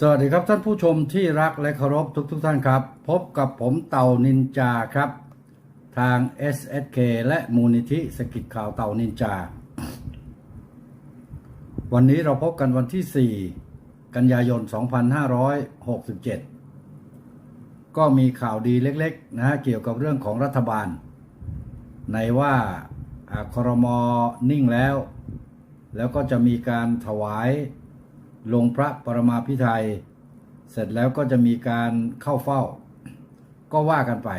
สวัสดีครับท่านผู้ชมที่รักและเคารพทุกทท่านครับ พบกับผมเต่านินจาครับ ทาง SSK และมูลนิธิสกิจข่าวเต่านินจา วันนี้เราพบกันวันที่ 4 กันยายน 2567 ก็มีข่าวดีเล็กๆนะฮะเกี่ยวกับเรื่องของรัฐบาล ในว่าอาครมนิ่งแล้ว แล้วก็จะมีการถวาย ลงพระปรมาภิไธยเสร็จแล้วก็จะมีการเข้าเฝ้า ก็ว่ากันไป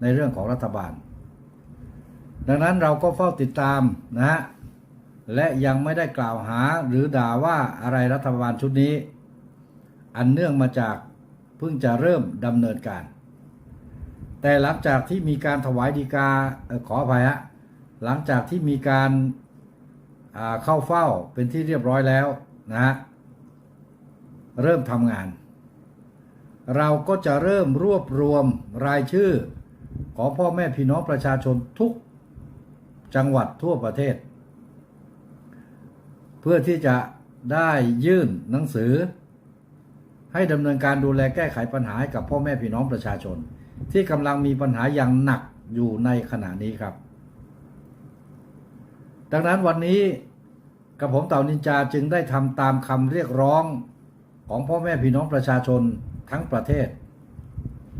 ในเรื่องของรัฐบาล ดังนั้นเราก็เฝ้าติดตามนะฮะและยังไม่ได้กล่าวหาหรือด่าว่าอะไรรัฐบาลชุดนี้ อันเนื่องมาจากเพิ่งจะเริ่มดำเนินการ แต่หลังจากที่มีการถวายดีกาออขออภัยฮะหลังจากที่มีการเข้าเฝ้าเป็นที่เรียบร้อยแล้วนะฮะ เริ่มทำงาน เราก็จะเริ่มรวบรวมรายชื่อ ของพ่อแม่พี่น้องประชาชนทุกจังหวัดทั่วประเทศ เพื่อที่จะได้ยื่นหนังสือ ให้ดำเนินการดูแลแก้ไขปัญหาให้กับพ่อแม่พี่น้องประชาชน ที่กำลังมีปัญหาอย่างหนักอยู่ในขณะนี้ครับ ดังนั้นวันนี้กับผมเต่านินจาจึงได้ทำตามคำเรียกร้อง ของพ่อแม่พี่น้องประชาชนทั้งประเทศ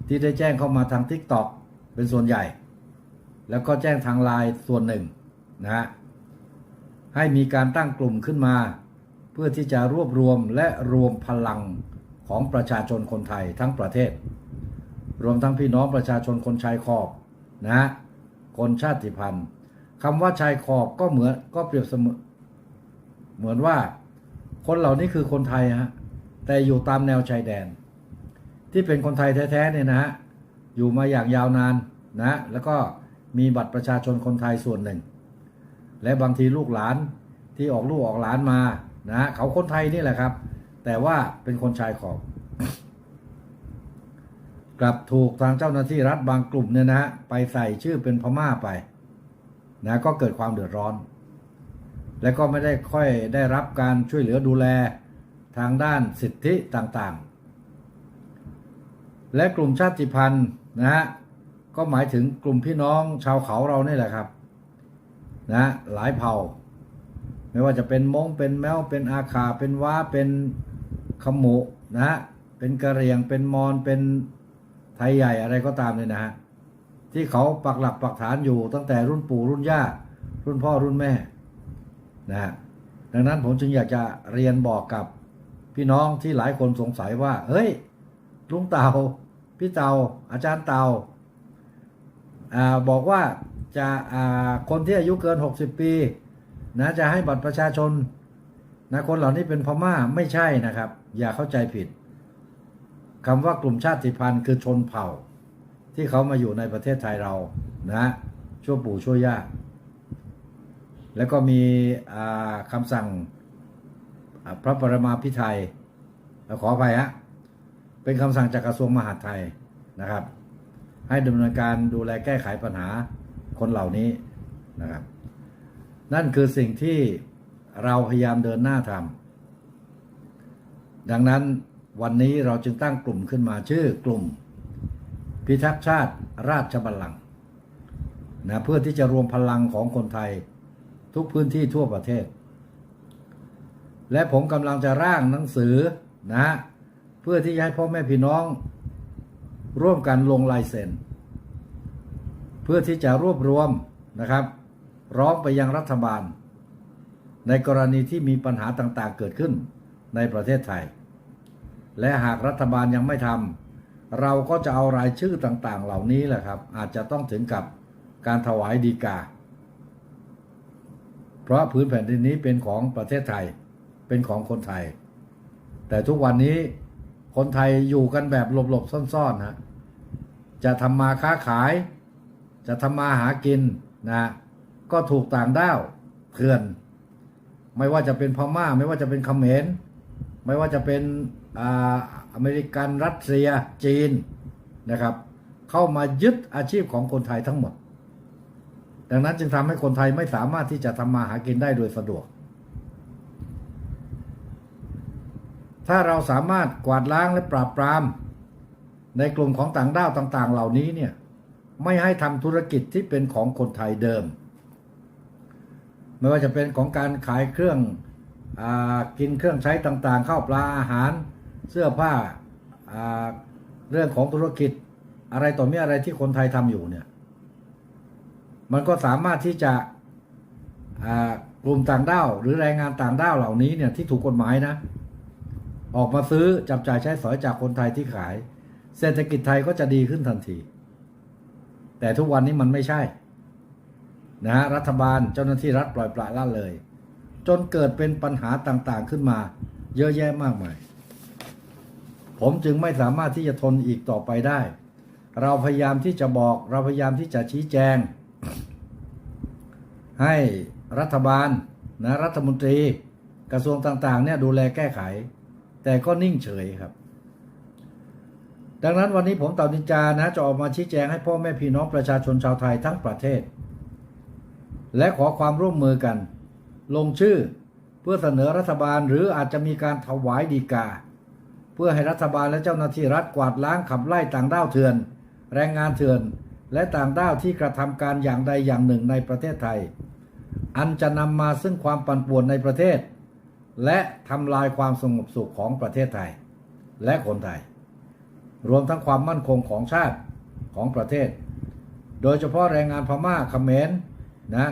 ที่ได้แจ้งเข้ามาทาง t ิ k t o k เป็นส่วนใหญ่ แล้วก็แจ้งทางไลน์ส่วนหนึ่งนะฮะให้มีการตั้งกลุ่มขึ้นมา เพื่อที่จะรวบรวมและรวมพลังของประชาชนคนไทยทั้งประเทศ รวมทั้งพี่น้องประชาชนคนชายขอบนะฮะคนชาติพันธุ์คำว่าชายขอบก็เหมือนก็เปรียบเสมือนเหมือนว่า คนเหล่านี้คือคนไทยฮะ แต่อยู่ตามแนวชายแดน ที่เป็นคนไทยแท้ๆเนี่ยนะฮะอยู่มาอย่างยาวนานนะแล้วก็มีบัตรประชาชนคนไทยส่วนหนึ่ง และบางทีลูกหลานที่ออกลูกออกหลานมานะเขาคนไทยนี่แหละครับ แต่ว่าเป็นคนชายขอบกลับถูกทางเจ้าหน้าที่รัฐบางกลุ่มเนี่ยนะฮะไปใส่ชื่อเป็นพม่าไปนะก็เกิดความเดือดร้อน และก็ไม่ได้ค่อยได้รับการช่วยเหลือดูแล ทางด้านสิทธิต่างๆ และกลุ่มชาติพันธุ์นะฮะก็หมายถึงกลุ่มพี่น้องชาวเขาเรานี่แหละครับนะหลายเผ่า ไม่ว่าจะเป็นมงเป็นแมวเป็นอาคาเป็นว้าเป็นขมุนะฮะเป็นกระเรียงเป็นมอญเป็นไทยใหญ่อะไรก็ตามเลยนะฮะที่เขาปักหลักปักฐานอยู่ตั้งแต่รุ่นปู่รุ่นย่า รุ่นพ่อรุ่นแม่นะฮะดังนั้นผมจึงอยากจะเรียนบอกกับ พี่น้องที่หลายคนสงสัยว่า เฮ้ย ลุงเตาพี่เตาอาจารย์เตาอาบอกว่าจะอ่าคนที่อายุเกิน 60 ปี นะจะให้บัตรประชาชนนะคนเหล่านี้เป็นพม่าไม่ใช่นะครับ อย่าเข้าใจผิดคำว่ากลุ่มชาติพันธุ์คือชนเผ่า ที่เขามาอยู่ในประเทศไทยเรานะชั่วปู่ชั่วย่าแล้วก็มีคำสั่ง พระปรมาภิไธยขออภัยฮะเป็นคำสั่งจากกระทรวงมหาดไทยนะครับ ให้ดำเนินการดูแลแก้ไขปัญหาคนเหล่านี้นะครับ นั่นคือสิ่งที่เราพยายามเดินหน้าทำดังนั้นวันนี้เราจึงตั้งกลุ่มขึ้นมาชื่อกลุ่ม พิทักษ์ชาติราชบัลลังก์นะเพื่อที่จะรวมพลังของคนไทยทุกพื้นที่ทั่วประเทศ และผมกำลังจะร่างหนังสือนะ เพื่อที่จะให้พ่อแม่พี่น้อง ร่วมกันลงลายเซ็น เพื่อที่จะรวบรวมนะครับ ร้องไปยังรัฐบาล ในกรณีที่มีปัญหาต่างๆเกิดขึ้นในประเทศไทย และหากรัฐบาลยังไม่ทำเราก็จะเอารายชื่อต่างๆ เหล่านี้แหละครับ อาจจะต้องถึงกับการถวายดีกา เพราะพื้นแผ่นดินนี้เป็นของประเทศไทย เป็นของคนไทย แต่ทุกวันนี้คนไทยอยู่กันแบบหลบๆซ่อนๆฮะจะทำมาค้าขาย จะทำมาหากินนะก็ถูกต่างด้าวเถื่อน ไม่ว่าจะเป็นพม่า ไม่ว่าจะเป็นเขมร ไม่ว่าจะเป็นออเมริกันรัสเซียจีนนะครับ เข้ามายึดอาชีพของคนไทยทั้งหมด ดังนั้นจึงทำให้คนไทยไม่สามารถที่จะทำมาหากินได้โดยสะดวก ถ้าเราสามารถกวาดล้างและปราบปราม ในกลุ่มของต่างด้าวต่าง ๆ เหล่านี้เนี่ยไม่ให้ทำธุรกิจที่เป็นของคนไทยเดิม ไม่ว่าจะเป็นของการขายเครื่องอกินเครื่องใช้ต่างๆ ข้าวปลาอาหารเสื้อผ้าาเรื่องของธุรกิจอะไรต่อมีอะไรที่คนไทยทำอยู่เนี่ยมันก็สามารถที่จะกลุ่มต่างด้าวหรือแรงงานต่างด้าวเหล่านี้เนี่ยที่ถูกกฎหมายนะ ออกมาซื้อจับจ่ายใช้สอยจากคนไทยที่ขาย เศรษฐกิจไทยก็จะดีขึ้นทันที แต่ทุกวันนี้มันไม่ใช่ นะฮะรัฐบาลเจ้าหน้าที่รัฐปล่อยปละละเลย จนเกิดเป็นปัญหาต่างๆขึ้นมา เยอะแยะมากมาย ผมจึงไม่สามารถที่จะทนอีกต่อไปได้ เราพยายามที่จะบอกเราพยายามที่จะชี้แจง ให้รัฐบาลนะรัฐมนตรี กระทรวงต่างๆเนี่ยดูแลแก้ไข แต่ก็นิ่งเฉยครับ ดังนั้นวันนี้ผมเต่านินจานะจะออกมาชี้แจงให้พ่อแม่พี่น้องประชาชนชาวไทยทั้งประเทศ และขอความร่วมมือกัน ลงชื่อเพื่อเสนอรัฐบาลหรืออาจจะมีการถวายดีกา เพื่อให้รัฐบาลและเจ้าหน้าที่รัฐกวาดล้างขับไล่ต่างด้าวเถื่อน แรงงานเถื่อน และต่างด้าวที่กระทำการอย่างใดอย่างหนึ่งในประเทศไทย อันจะนำมาซึ่งความปั่นป่วนในประเทศ และทำลายความสงบสุขของประเทศไทย และคนไทย รวมทั้งความมั่นคงของชาติของประเทศ โดยเฉพาะแรงงานพม่าเขมรนะ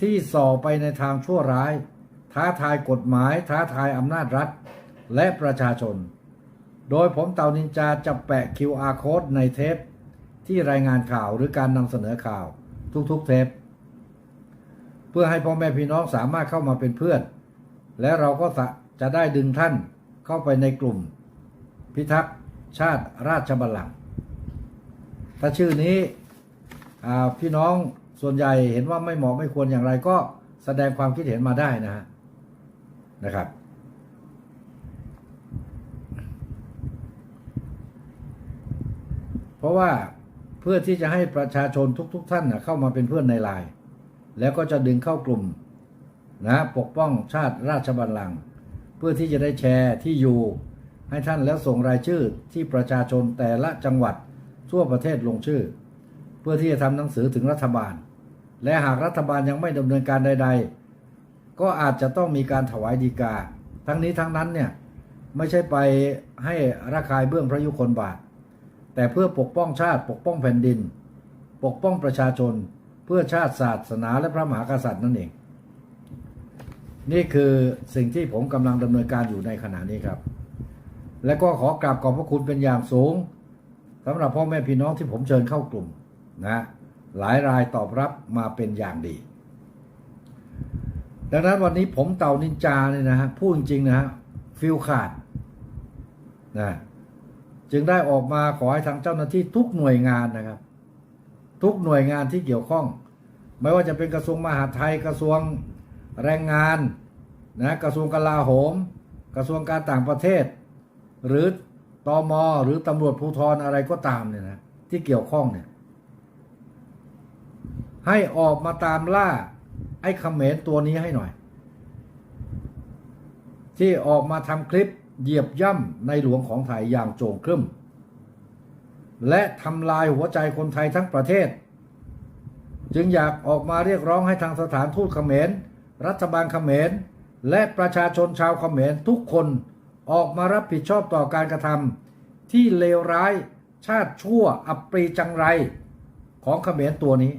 ที่ส่อไปในทางชั่วร้าย ท้าทายกฎหมาย ท้าทายอำนาจรัฐ และประชาชน โดยผมเต่านินจาจะแปะ QR code ในเทป ที่รายงานข่าวหรือการนำเสนอข่าวทุกๆเทป เพื่อให้พ่อแม่พี่น้องสามารถเข้ามาเป็นเพื่อน และเราก็จะได้ดึงท่านเข้าไปในกลุ่ม พิทักษ์ชาติราชบัลลังก์ถ้าชื่อนี้พี่น้องส่วนใหญ่เห็นว่าไม่เหมาะไม่ควรอย่างไรก็แสดงความคิดเห็นมาได้นะฮะนะครับ เพราะว่าเพื่อที่จะให้ประชาชนทุก ๆ ท่านนะเข้ามาเป็นเพื่อนในไลน์แล้วก็จะดึงเข้ากลุ่ม นะปกป้องชาติราชบัลลังก์เพื่อที่จะได้แชร์ที่อยู่ให้ท่านแล้วส่งรายชื่อที่ประชาชนแต่ละจังหวัดทั่วประเทศลงชื่อ เพื่อที่จะทำหนังสือถึงรัฐบาล และหากรัฐบาลยังไม่ดำเนินการใด ๆ ก็อาจจะต้องมีการถวายดีกา ทั้งนี้ทั้งนั้นเนี่ยไม่ใช่ไปให้ระคายเบื้องพระยุคลบาท แต่เพื่อปกป้องชาติปกป้องแผ่นดิน ปกป้องประชาชน เพื่อชาติศาสนาและพระมหากษัตริย์นั่นเอง นี่คือสิ่งที่ผมกำลังดำเนินการอยู่ในขณะนี้ครับ และก็ขอกราบขอบพระคุณเป็นอย่างสูงสำหรับพ่อแม่พี่น้องที่ผมเชิญเข้ากลุ่มนะหลายรายตอบรับมาเป็นอย่างดี ดังนั้นวันนี้ผมเต่านินจาเนี่ยนะฮะพูดจริงๆนะฮะฟิลขาดนะจึงได้ออกมาขอให้ทางเจ้าหน้าที่ทุกหน่วยงานนะครับ ทุกหน่วยงานที่เกี่ยวข้อง ไม่ว่าจะเป็นกระทรวงมหาดไทยกระทรวง แรงงานนะกระทรวงกลาโหม กระทรวงการต่างประเทศ หรือตอมหรือตำรวจภูธรอะไรก็ตามเนี่ยนะที่เกี่ยวข้องเนี่ยให้ออกมาตามล่าไอ้เขมรตัวนี้ให้หน่อย ที่ออกมาทำคลิปเหยียบย่ำในหลวงของไทยอย่างโจงครึ่มและทำลายหัวใจคนไทยทั้งประเทศ จึงอยากออกมาเรียกร้องให้ทางสถานทูตเขมร รัฐบาลเขมร และประชาชนชาวเขมรทุกคนออกมารับผิดชอบต่อการกระทำที่เลวร้ายชาติชั่วอัปรีจังไรของเขมรตัวนี้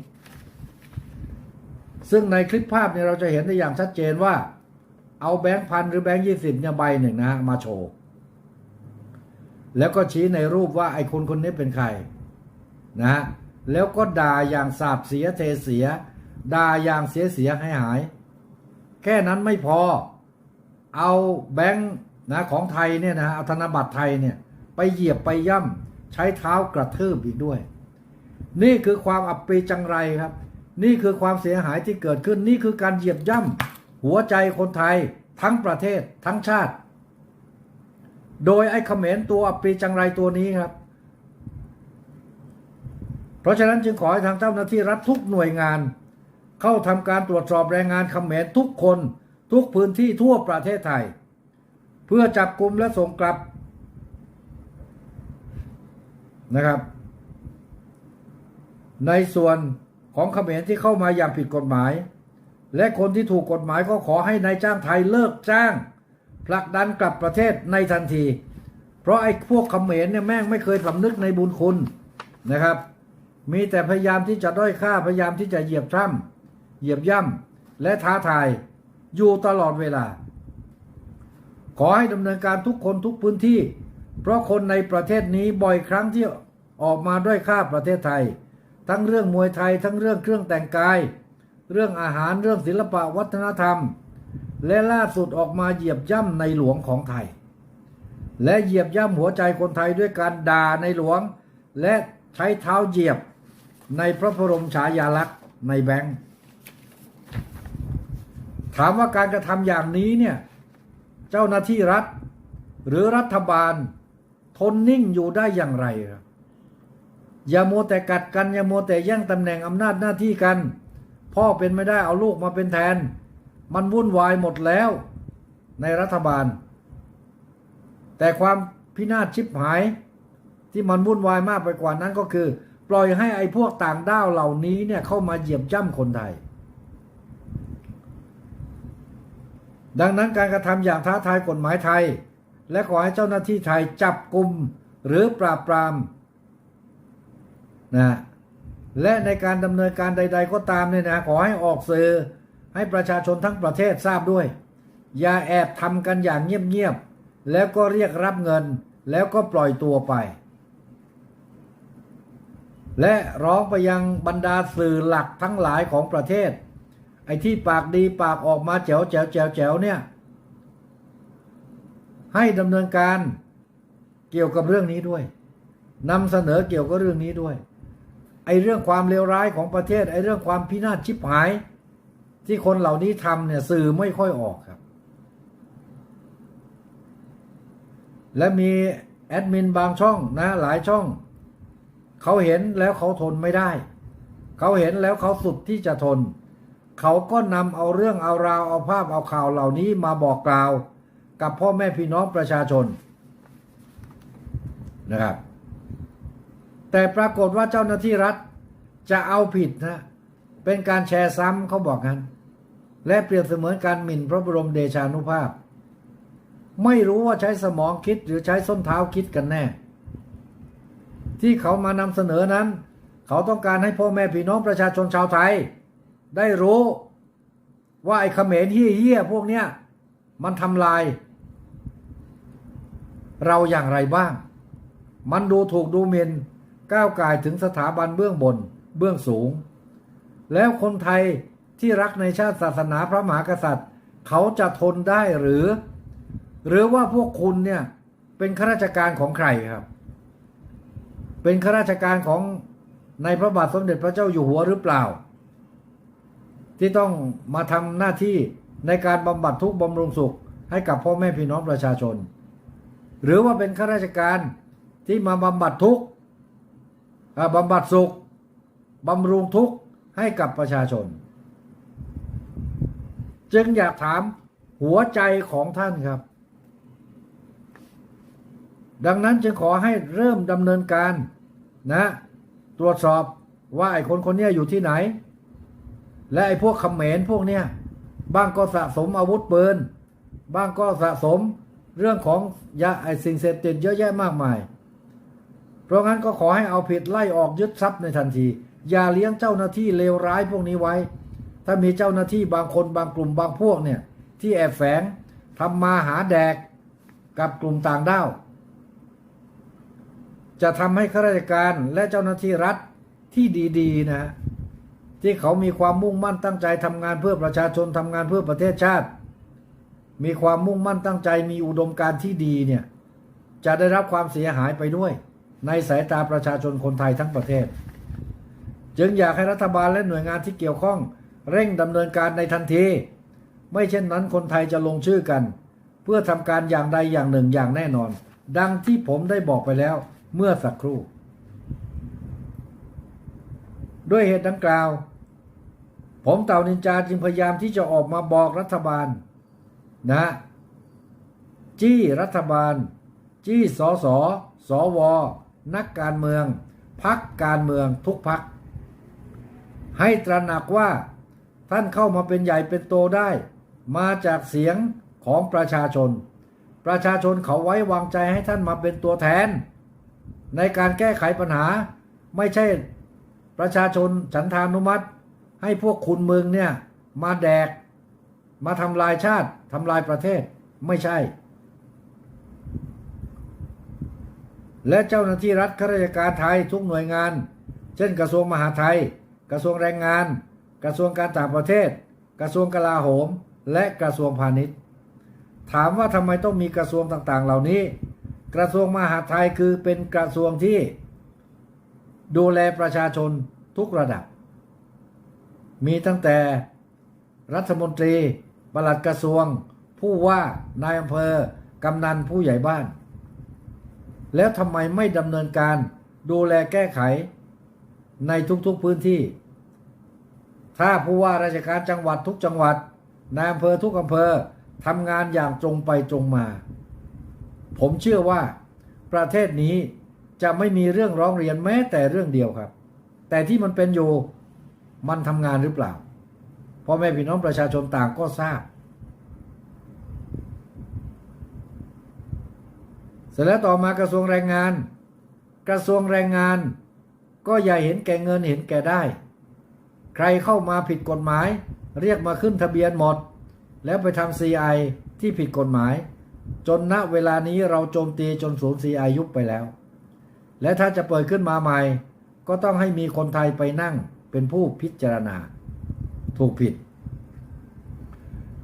ซึ่งในคลิปภาพเนี่ยเราจะเห็นได้อย่างชัดเจนว่า เอาแบงค์พันหรือแบงค์ยี่สิบเนี่ยใบหนึ่งนะฮะมาโชว์ แล้วก็ชี้ในรูปว่าไอ้คนคนนี้เป็นใครนะฮะแล้วก็ด่าอย่างสาบเสียเทเสียด่าอย่างเสียเสียให้หาย แค่นั้นไม่พอ เอาแบงค์นะของไทยเนี่ยนะเอาธนบัตรไทยเนี่ยไปเหยียบไปย่ำใช้เท้ากระทืบอีกด้วย นี่คือความอับปีจังไรครับ นี่คือความเสียหายที่เกิดขึ้น นี่คือการเหยียบย่ำหัวใจคนไทยทั้งประเทศทั้งชาติ โดยไอ้เขมรตัวอับปีจังไรตัวนี้ครับ เพราะฉะนั้นจึงขอให้ทางเจ้าหน้าที่รัฐทุกหน่วยงาน เข้าทำการตรวจสอบแรงงานเขมรทุกคนทุกพื้นที่ทั่วประเทศไทย เพื่อจับกลุ่มและส่งกลับนะครับ ในส่วนของเขมรที่เข้ามาอย่างผิดกฎหมาย และคนที่ถูกกฎหมายก็ขอให้นายจ้างไทยเลิกจ้าง ผลักดันกลับประเทศในทันที เพราะไอ้พวกเขมรเนี่ยแม่งไม่เคยสำนึกในบุญคุณนะครับ มีแต่พยายามที่จะด้อยค่าพยายามที่จะเหยียบย่ำ เหยียบย่ำและท้าทายอยู่ตลอดเวลา ขอให้ดำเนินการทุกคนทุกพื้นที่ เพราะคนในประเทศนี้บ่อยครั้งที่ออกมาด้อยค่าประเทศไทย ทั้งเรื่องมวยไทย ทั้งเรื่องเครื่องแต่งกาย เรื่องอาหารเรื่องศิลปะวัฒนธรรม และล่าสุดออกมาเหยียบย่ำในหลวงของไทย และเหยียบย่ำหัวใจคนไทยด้วยการด่าในหลวง และใช้เท้าเหยียบในพระบรมฉายาลักษณ์ในแบงค์ ถามว่าการกระทำอย่างนี้เนี่ย เจ้าหน้าที่รัฐ หรือรัฐบาล ทนนิ่งอยู่ได้อย่างไรครับอย่าโมแต่กัดกันอย่าโมแต่แย่งตำแหน่งอำนาจหน้าที่กัน พ่อเป็นไม่ได้เอาลูกมาเป็นแทน มันวุ่นวายหมดแล้ว ในรัฐบาล แต่ความพินาศชิบหาย ที่มันวุ่นวายมากไปกว่านั้นก็คือ ปล่อยให้ไอ้พวกต่างด้าวเหล่านี้เนี่ยเข้ามาเหยียบย่ำคนไทย ดังนั้นการกระทำอย่างท้าทายกฎหมายไทย และขอให้เจ้าหน้าที่ไทยจับกลุ่มหรือปราบปรามนะและในการดำเนินการใด ๆ ก็ตามเนี่ยนะขอให้ออกสื่อให้ประชาชนทั้งประเทศทราบด้วย อย่าแอบทำกันอย่างเงียบๆแล้วก็เรียกรับเงินแล้วก็ปล่อยตัวไป และร้องไปยังบรรดาสื่อหลักทั้งหลายของประเทศ ไอ้ที่ปากดีปากออกมาแจ๋วแจ๋วแจ๋วแจ๋วเนี่ย ให้ดำเนินการเกี่ยวกับเรื่องนี้ด้วยนำเสนอเกี่ยวกับเรื่องนี้ด้วย ไอ้เรื่องความเลวร้ายของประเทศ ไอ้เรื่องความพินาศชิบหาย ที่คนเหล่านี้ทำเนี่ยสื่อไม่ค่อยออกครับ และมีแอดมินบางช่องนะหลายช่อง เขาเห็นแล้วเขาทนไม่ได้ เขาเห็นแล้วเขาสุดที่จะทน เขาก็นำเอาเรื่องเอาราวเอาภาพเอาข่าวเหล่านี้มาบอกกล่าว กับพ่อแม่พี่น้องประชาชนนะครับ แต่ปรากฏว่าเจ้าหน้าที่รัฐจะเอาผิดนะเป็นการแชร์ซ้ำเขาบอกงั้น และเปรียบเสมือนการหมิ่นพระบรมเดชานุภาพ ไม่รู้ว่าใช้สมองคิดหรือใช้ส้นเท้าคิดกันแน่ ที่เขามานำเสนอนั้น เขาต้องการให้พ่อแม่พี่น้องประชาชนชาวไทย ได้รู้ว่าไอ้เขมรเฮี้ยๆพวกเนี้ยมันทำลาย เราอย่างไรบ้าง มันดูถูกดูหมินก้าวไก่ถึงสถาบันเบื้องบนเบื้องสูง แล้วคนไทยที่รักในชาติศาสนาพระมหากษัตริย์ เขาจะทนได้หรือ หรือว่าพวกคุณเนี่ยเป็นข้าราชการของใครครับ เป็นข้าราชการของในพระบาทสมเด็จพระเจ้าอยู่หัวหรือเปล่า ที่ต้องมาทำหน้าที่ในการบำบัดทุกข์บำรุงสุข ให้กับพ่อแม่พี่น้องประชาชน หรือว่าเป็นข้าราชการที่มาบำบัดทุกข์อ่าบำบัดสุขบำรุงทุกข์ให้กับประชาชน จึงอยากถามหัวใจของท่านครับ ดังนั้นจึงขอให้เริ่มดำเนินการนะ ตรวจสอบว่าไอ้คนคนนี้อยู่ที่ไหน และไอ้พวกเขมรพวกเนี้ยบ้างก็สะสมอาวุธปืนบ้างก็สะสมเรื่องของยาไอ้สิ่งเสพติดเยอะแยะมากมาย เพราะงั้นก็ขอให้เอาผิดไล่ออกยึดทรัพย์ในทันที อย่าเลี้ยงเจ้าหน้าที่เลวร้ายพวกนี้ไว้ ถ้ามีเจ้าหน้าที่บางคนบางกลุ่มบางพวกเนี่ยที่แอบแฝงทำมาหาแดกกับกลุ่มต่างด้าวจะทำให้ข้าราชการและเจ้าหน้าที่รัฐที่ดี ๆ นะ ที่เขามีความมุ่งมั่นตั้งใจทำงานเพื่อประชาชนทำงานเพื่อประเทศชาติ มีความมุ่งมั่นตั้งใจมีอุดมการณ์ที่ดีเนี่ยจะได้รับความเสียหายไปด้วย ในสายตาประชาชนคนไทยทั้งประเทศ จึงอยากให้รัฐบาลและหน่วยงานที่เกี่ยวข้อง เร่งดำเนินการในทันที ไม่เช่นนั้นคนไทยจะลงชื่อกัน เพื่อทำการอย่างใดอย่างหนึ่งอย่างแน่นอน ดังที่ผมได้บอกไปแล้วเมื่อสักครู่ ด้วยเหตุดังกล่าว ผมเต่านินจาจึงพยายามที่จะออกมาบอกรัฐบาลนะจี้รัฐบาล จี้สสสว นักการเมือง พักการเมืองทุกพัก ให้ตระหนักว่าท่านเข้ามาเป็นใหญ่เป็นโตได้ มาจากเสียงของประชาชน ประชาชนเขาไว้วางใจให้ท่านมาเป็นตัวแทน ในการแก้ไขปัญหาไม่ใช่ประชาชนฉันทานุมัติ ให้พวกคุณมึงเนี่ย มาแดก มาทำลายชาติทำลายประเทศไม่ใช่ และเจ้าหน้าที่รัฐข้าราชการไทยทุกหน่วยงาน เช่นกระทรวงมหาดไทย กระทรวงแรงงาน กระทรวงการต่างประเทศ กระทรวงกลาโหม และกระทรวงพาณิชย์ ถามว่าทำไมต้องมีกระทรวงต่างๆ เหล่านี้ กระทรวงมหาดไทยคือเป็นกระทรวงที่ ดูแลประชาชนทุกระดับ มีตั้งแต่รัฐมนตรีปลัดกระทรวง ผู้ว่านายอำเภอ กำนันผู้ใหญ่บ้าน แล้วทำไมไม่ดำเนินการดูแลแก้ไขในทุกๆพื้นที่ ถ้าผู้ว่าราชการจังหวัดทุกจังหวัดนายอำเภอทุกอำเภอทำงานอย่างตรงไปตรงมา ผมเชื่อว่าประเทศนี้จะไม่มีเรื่องร้องเรียนแม้แต่เรื่องเดียวครับ แต่ที่มันเป็นอยู่ มันทำงานหรือเปล่าพ่อแม่พี่น้องประชาชนต่างก็ทราบ เสร็จแล้วต่อมากระทรวงแรงงาน กระทรวงแรงงาน ก็อย่าเห็นแก่เงินเห็นแก่ได้ ใครเข้ามาผิดกฎหมาย เรียกมาขึ้นทะเบียนหมด แล้วไปทำ CI ที่ผิดกฎหมาย จนณเวลานี้เราโจมตีจนศูนย์ CI ยุบไปแล้ว และถ้าจะเปิดขึ้นมาใหม่ ก็ต้องให้มีคนไทยไปนั่ง เป็นผู้พิจารณา ถูกผิด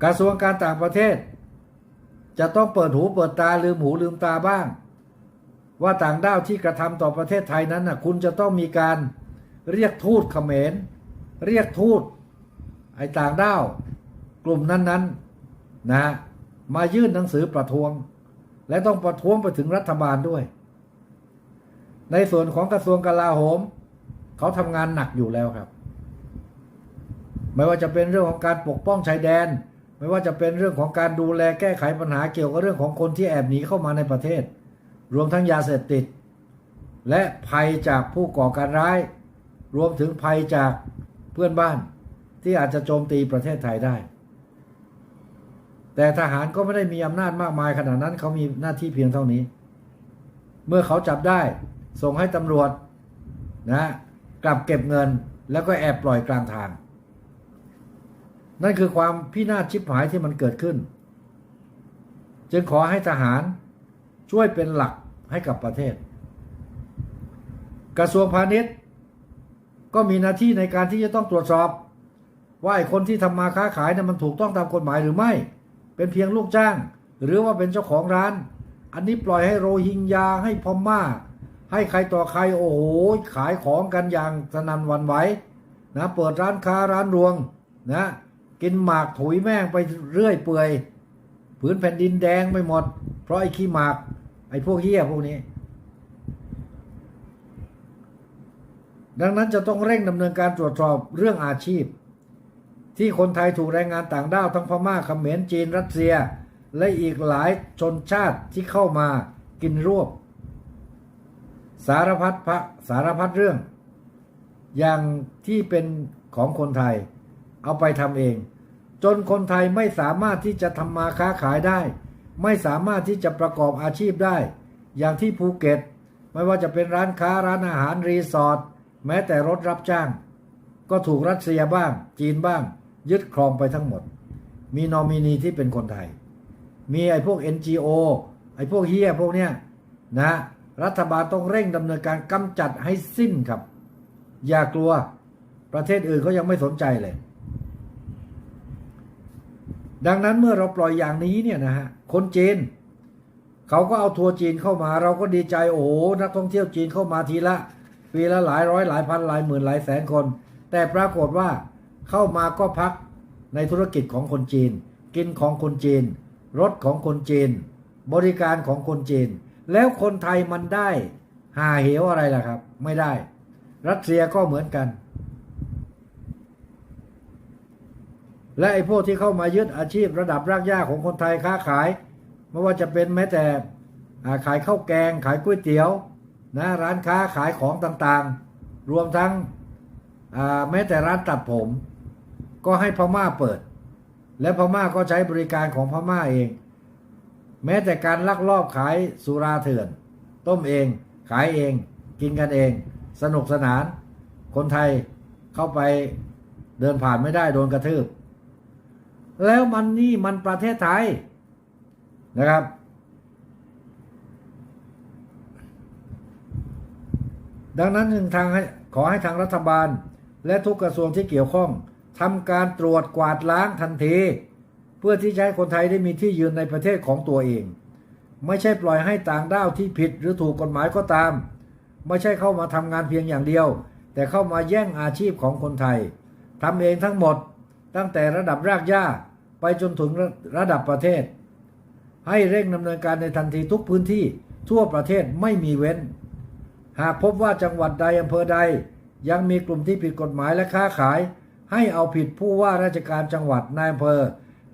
กระทรวงการต่างประเทศ จะต้องเปิดหูเปิดตาลืมหูลืมตาบ้าง ว่าต่างด้าวที่กระทำต่อประเทศไทยนั้นนะคุณจะต้องมีการเรียกทูตเขมร เรียกทูตไอ้ต่างด้าวกลุ่มนั้นๆนะมายื่นหนังสือประท้วง และต้องประท้วงไปถึงรัฐบาลด้วย ในส่วนของกระทรวงกลาโหม เขาทำงานหนักอยู่แล้วครับ ไม่ว่าจะเป็นเรื่องของการปกป้องชายแดน ไม่ว่าจะเป็นเรื่องของการดูแลแก้ไขปัญหาเกี่ยวกับเรื่องของคนที่แอบหนีเข้ามาในประเทศ รวมทั้งยาเสพติด และภัยจากผู้ก่อการร้าย รวมถึงภัยจากเพื่อนบ้านที่อาจจะโจมตีประเทศไทยได้ แต่ทหารก็ไม่ได้มีอำนาจมากมายขนาดนั้นเขามีหน้าที่เพียงเท่านี้ เมื่อเขาจับได้ ส่งให้ตำรวจนะ กลับเก็บเงินแล้วก็แอบปล่อยกลางทาง นั่นคือความพินาศชิบหายที่มันเกิดขึ้น จึงขอให้ทหารช่วยเป็นหลักให้กับประเทศ กระทรวงพาณิชย์ ก็มีหน้าที่ในการที่จะต้องตรวจสอบ ว่าไอ้คนที่ทำมาค้าขายเนี่ยมันถูกต้องตามกฎหมายหรือไม่ เป็นเพียงลูกจ้าง หรือว่าเป็นเจ้าของร้าน อันนี้ปล่อยให้โรฮิงญาให้พม่า ให้ใครต่อใครโอ้โหขายของกันอย่างสนันวันไหวนะเปิดร้านค้าร้านรวงนะกินหมากถุยแม่งไปเรื่อยเปื่อยผืนแผ่นดินแดงไปหมด เพราะไอ้ขี้หมาก ไอ้พวกเหี้ยพวกนี้ ดังนั้นจะต้องเร่งดำเนินการตรวจสอบเรื่องอาชีพ ที่คนไทยถูกแรงงานต่างด้าวทั้งพม่าเขมรจีนรัสเซีย และอีกหลายชนชาติที่เข้ามากินรวบ สารพัดพระสารพัดเรื่อง อย่างที่เป็นของคนไทย เอาไปทำเอง จนคนไทยไม่สามารถที่จะทำมาค้าขายได้ ไม่สามารถที่จะประกอบอาชีพได้ อย่างที่ภูเก็ต ไม่ว่าจะเป็นร้านค้าร้านอาหารรีสอร์ทแม้แต่รถรับจ้าง ก็ถูกรัสเซียบ้าง จีนบ้าง ยึดครองไปทั้งหมด มีนอมินีที่เป็นคนไทย มีไอ้พวก NGO ไอ้พวกเฮียพวกเนี้ยนะ รัฐบาลต้องเร่งดำเนินการกำจัดให้สิ้นครับ อย่ากลัวประเทศอื่นเขายังไม่สนใจเลย ดังนั้นเมื่อเราปล่อยอย่างนี้เนี่ยนะฮะคนจีนเขาก็เอาทัวร์จีนเข้ามา เราก็ดีใจโอ้โหนักท่องเที่ยวจีนเข้ามาทีละปีละหลายร้อยหลายพันหลายหมื่นหลายแสนคน แต่ปรากฏว่าเข้ามาก็พักในธุรกิจของคนจีน กินของคนจีน รถของคนจีน บริการของคนจีน แล้วคนไทยมันได้ หาเหวอะไรล่ะครับ ไม่ได้ รัสเซียก็เหมือนกัน และไอ้พวกที่เข้ามายึดอาชีพระดับรากหญ้าของคนไทยค้าขาย ไม่ว่าจะเป็นแม้แต่ขายข้าวแกง ขายก๋วยเตี๋ยวนะร้านค้าขายของต่างๆ รวมทั้งแม้แต่ร้านตัดผม ก็ให้พม่าเปิด และพม่าก็ใช้บริการของพม่าเอง แม้แต่การลักลอบขายสุราเถื่อน ต้มเอง ขายเอง กินกันเอง สนุกสนาน คนไทยเข้าไปเดินผ่านไม่ได้โดนกระทืบ แล้วมันนี่มันประเทศไทยนะครับ ดังนั้นจึงทางขอให้ทางรัฐบาล และทุกกระทรวงที่เกี่ยวข้องทำการตรวจกวาดล้างทันที เพื่อที่จะให้คนไทยได้มีที่ยืนในประเทศของตัวเอง ไม่ใช่ปล่อยให้ต่างด้าวที่ผิดหรือถูกกฎหมายก็ตาม ไม่ใช่เข้ามาทำงานเพียงอย่างเดียว แต่เข้ามาแย่งอาชีพของคนไทยทำเองทั้งหมดตั้งแต่ระดับรากหญ้าไปจนถึงระระดับประเทศ ให้เร่งดำเนินการในทันทีทุกพื้นที่ทั่วประเทศไม่มีเว้น หากพบว่าจังหวัดใดอำเภอใด ยังมีกลุ่มที่ผิดกฎหมายและค้าขาย ให้เอาผิดผู้ว่าราชการจังหวัดนายอำเภอ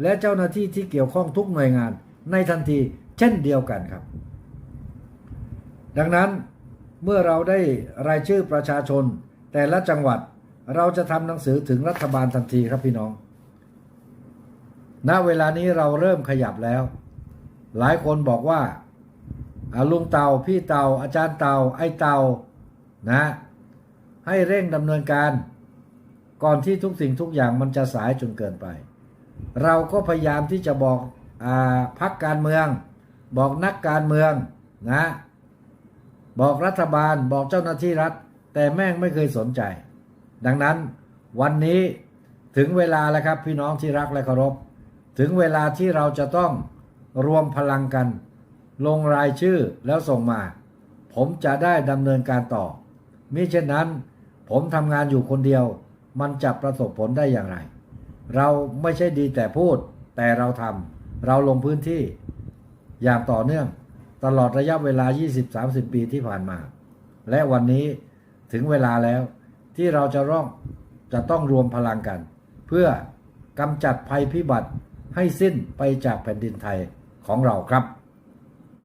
และเจ้าหน้าที่ที่เกี่ยวข้องทุกหน่วยงาน ในทันทีเช่นเดียวกันครับ ดังนั้นเมื่อเราได้รายชื่อประชาชน แต่ละจังหวัดเราจะทำหนังสือถึงรัฐบาลทันทีครับพี่น้อง ณ เวลานี้เราเริ่มขยับแล้ว หลายคนบอกว่าอาลุงเตาพี่เตาอาจารย์เตาไอ้เตานะ ให้เร่งดำเนินการ ก่อนที่ทุกสิ่งทุกอย่างมันจะสายจนเกินไป เราก็พยายามที่จะบอกอพักการเมือง บอกนักการเมืองนะบอกรัฐบาลบอกเจ้าหน้าที่รัฐ แต่แม่งไม่เคยสนใจ ดังนั้นวันนี้ถึงเวลาแล้วครับพี่น้องที่รักและเคารพ ถึงเวลาที่เราจะต้องรวมพลังกัน ลงรายชื่อแล้วส่งมา ผมจะได้ดำเนินการต่อมิเช่นนั้น ผมทำงานอยู่คนเดียว มันจะประสบผลได้อย่างไร เราไม่ใช่ดีแต่พูด แต่เราทำเราลงพื้นที่ อย่างต่อเนื่องตลอดระยะเวลา 20-30 ปีที่ผ่านมา และวันนี้ถึงเวลาแล้วที่เราจะร้องจะต้องรวมพลังกัน เพื่อกำจัดภัยพิบัติให้สิ้นไปจากแผ่นดินไทยของเราครับ